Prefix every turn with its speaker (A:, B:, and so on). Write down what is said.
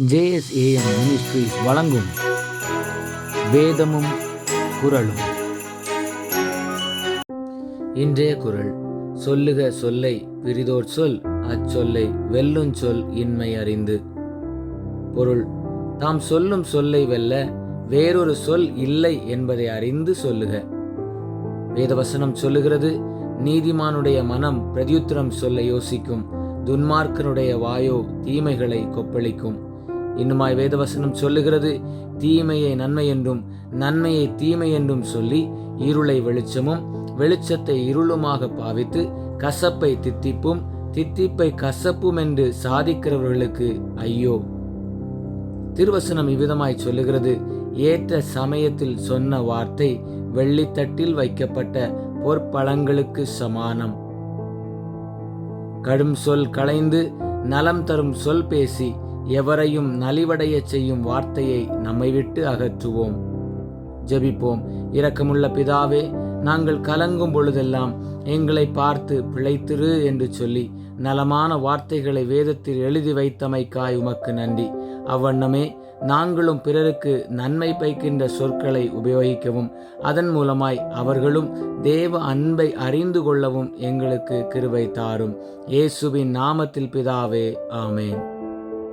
A: JSAM ministries வழங்கும் வேதமும் குரலும் இன்றைய குரல் சொல்லுக சொல்லை பிரிதோர் சொல் அச்சொல்லை வெல்லுஞ் சொல் இன்மை அறிந்து. பொருள் தாம் சொல்லும் சொல்லை வெல்ல வேறொரு சொல் இல்லை என்பதை அறிந்து சொல்லுக. வேதவசனம் சொல்லுகிறது நீதிமானுடைய மனம் பிரதியுத்தரம் சொல்ல யோசிக்கும் துன்மார்க்கனுடைய வாயோ தீமைகளை கொப்பளிக்கும். இன்னுமாய் வேதவசனம் சொல்லுகிறது தீமையை நன்மை என்றும் நன்மையை தீமை என்றும் சொல்லி இருளை வெளிச்சமும் வெளிச்சத்தை இருளுமாக பாவித்து கசப்பை தித்திப்பும் தித்திப்பை கசப்பும் என்று சாதிக்கிறவர்களுக்கு ஐயோ. திருவசனம் இவ்விதமாய் சொல்லுகிறது ஏற்ற சமயத்தில் சொன்ன வார்த்தை வெள்ளித்தட்டில் வைக்கப்பட்ட பொற்பழங்களுக்கு சமானம். கடும் சொல் களைந்து நலம் தரும் சொல் பேசி எவரையும் நலிவடைய செய்யும் வார்த்தையை நம்மை விட்டு அகற்றுவோம். ஜெபிப்போம். இரக்கமுள்ள பிதாவே நாங்கள் கலங்கும் பொழுதெல்லாம் எங்களை பார்த்து பிழைத்திரு என்று சொல்லி நலமான வார்த்தைகளை வேதத்தில் எழுதி வைத்தமைக்காய் உமக்கு நன்றி. அவ்வண்ணமே நாங்களும் பிறருக்கு நன்மை பைக்கின்ற சொற்களை உபயோகிக்கவும் அதன் மூலமாய் அவர்களும் தேவ அன்பை அறிந்து கொள்ளவும் எங்களுக்கு கிருபை தாரும். இயேசுவின் நாமத்தில் பிதாவே ஆமேன்.